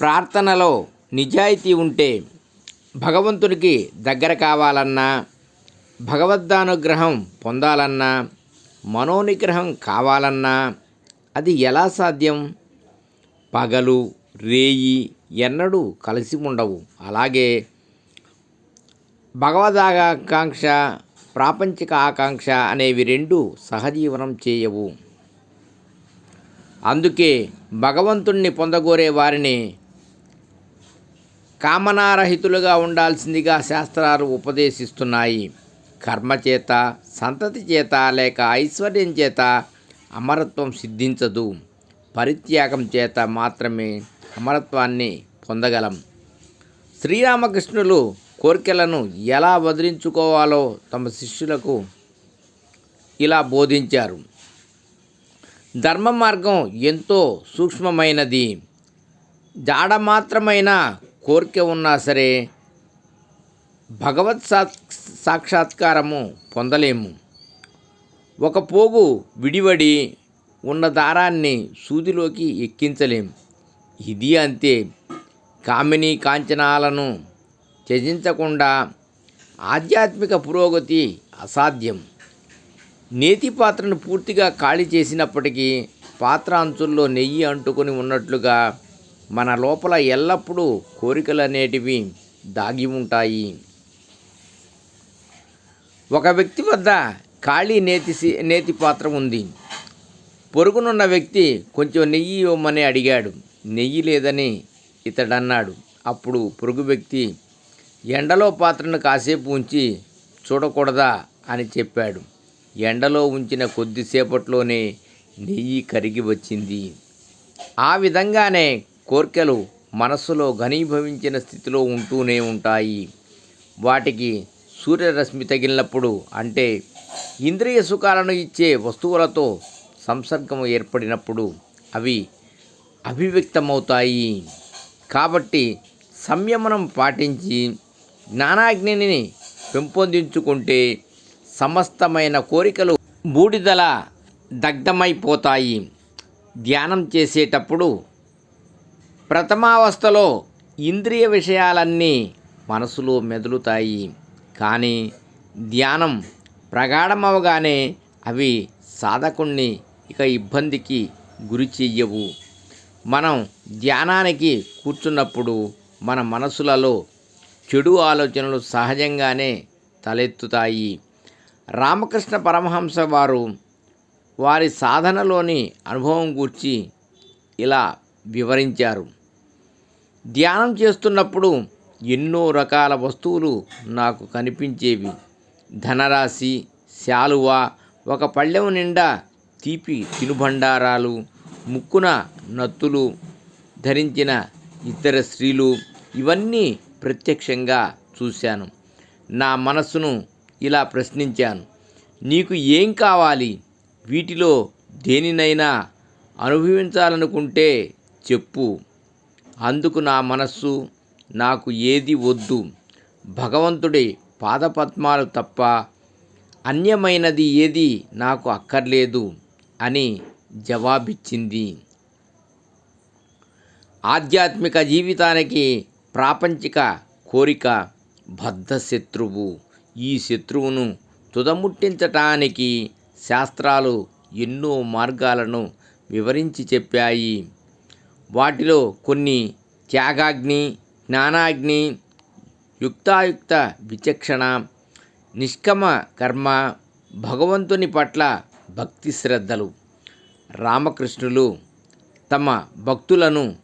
ప్రార్థనలో నిజాయితీ ఉంటే భగవంతునికి దగ్గర కావాలన్నా భగవద్దానుగ్రహం పొందాలన్నా మనోనిగ్రహం కావాలన్నా అది ఎలా సాధ్యం? పగలు రేయి ఎన్నడూ కలిసి ఉండవు అలాగే భగవదాకాంక్ష ప్రాపంచిక ఆకాంక్ష అనేవి రెండు సహజీవనం చేయవు. అందుకే భగవంతుణ్ణి పొందగోరే వారిని కామనారహితులుగా ఉండాల్సిందిగా శాస్త్రాలు ఉపదేశిస్తున్నాయి. కర్మ చేత సంతతి చేత లేక ఐశ్వర్యం చేత అమరత్వం సిద్ధించదు. పరిత్యాగం చేత మాత్రమే అమరత్వాన్ని పొందగలం. శ్రీరామకృష్ణులు కోరికలను ఎలా వదిలించుకోవాలో తమ శిష్యులకు ఇలా బోధించారు. ధర్మ మార్గం ఎంతో సూక్ష్మమైనది. జాడ మాత్రమైన కోరిక ఉన్నా సరే భగవత్ సా సాక్షాత్కారము పొందలేము. ఒక పోగు విడివడి ఉన్న దారాన్ని సూదిలోకి ఎక్కించలేం. ఇది అంతే. కామిని కాంచనాలను త్యజించకుండా ఆధ్యాత్మిక పురోగతి అసాధ్యం. నేతి పాత్రను పూర్తిగా ఖాళీ చేసినప్పటికీ పాత్ర అంచుల్లో నెయ్యి అంటుకొని ఉన్నట్లుగా మన లోపల ఎల్లప్పుడూ కోరికలు అనేటివి దాగి ఉంటాయి. ఒక వ్యక్తి వద్ద ఖాళీ నేతి నేతి పాత్ర ఉంది. పొరుగునున్న వ్యక్తి కొంచెం నెయ్యి ఇవ్వమని అడిగాడు. నెయ్యి లేదని ఇతడన్నాడు. అప్పుడు పొరుగు వ్యక్తి ఎండలో పాత్రను కాసేపు ఉంచి చూడకూడదా? అని చెప్పాడు. ఎండలో ఉంచిన కొద్దిసేపట్లోనే నెయ్యి కరిగి వచ్చింది. ఆ విధంగానే కోర్కెలు మనస్సులో ఘనీభవించిన స్థితిలో ఉంటూనే ఉంటాయి. వాటికి సూర్యరశ్మి తగిలినప్పుడు అంటే ఇంద్రియ సుఖాలను ఇచ్చే వస్తువులతో సంసర్గం ఏర్పడినప్పుడు అవి అభివ్యక్తమవుతాయి. కాబట్టి సంయమనం పాటించి జ్ఞానాగ్నిని పెంపొందించుకుంటే సమస్తమైన కోరికలు బూడిదల దగ్ధమైపోతాయి. ధ్యానం చేసేటప్పుడు ప్రథమావస్థలో ఇంద్రియ విషయాలన్నీ మనసులో మెదులుతాయి. కానీ ధ్యానం ప్రగాఢమవగానే అవి సాధకుణ్ణి ఇక ఇబ్బందికి గురి చెయ్యవు. మనం ధ్యానానికి కూర్చున్నప్పుడు మన మనసులలో చెడు ఆలోచనలు సహజంగానే తలెత్తుతాయి. రామకృష్ణ పరమహంస వారు వారి సాధనలోని అనుభవం గూర్చి ఇలా వివరించారు. ధ్యానం చేస్తున్నప్పుడు ఎన్నో రకాల వస్తువులు నాకు కనిపించేవి. ధనరాశి శాలువ ఒక పళ్ళెం నిండా తీపి తినుబండారాలు ముక్కున నత్తులు ధరించిన ఇతర స్త్రీలు ఇవన్నీ ప్రత్యక్షంగా చూశాను. నా మనస్సును ఇలా ప్రశ్నించాను. నీకు ఏం కావాలి? వీటిలో దేనినైనా అనుభవించాలనుకుంటే చెప్పు. అందుకు నా మనస్సు నాకు ఏది వద్దు. భగవంతుడి పాదపద్మాలు తప్ప అన్యమైనది ఏది నాకు అక్కర్లేదు అని జవాబిచ్చింది. ఆధ్యాత్మిక జీవితానికి ప్రాపంచిక కోరిక బద్ధ శత్రువు. ఈ శత్రువును తుదముట్టించటానికి శాస్త్రాలు ఎన్నో మార్గాలను వివరించి చెప్పాయి. వాటిలో కొన్ని త్యాగాగ్ని జ్ఞానాగ్ని యుక్తాయుక్త విచక్షణ నిష్కమ కర్మ భగవంతుని పట్ల భక్తి శ్రద్ధలు. రామకృష్ణులు తమ భక్తులను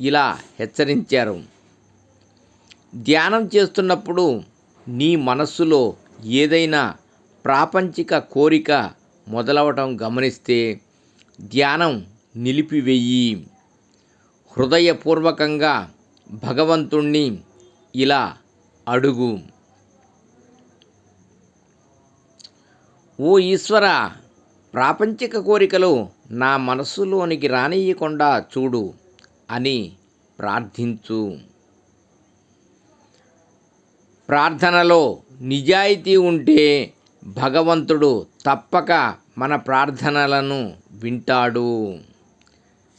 ఇలా హెచ్చరించారు. ధ్యానం చేస్తున్నప్పుడు నీ మనస్సులో ఏదైనా ప్రాపంచిక కోరిక మొదలవటం గమనిస్తే ధ్యానం నిలిపివెయ్యి హృదయపూర్వకంగా భగవంతుణ్ణి ఇలా అడుగు. ఓ ఈశ్వర ప్రాపంచిక కోరికలు నా మనస్సులోనికి రానియకుండా చూడు అని ప్రార్థించు. ప్రార్థనలో నిజాయితీ ఉంటే భగవంతుడు తప్పక మన ప్రార్థనలను వింటాడు.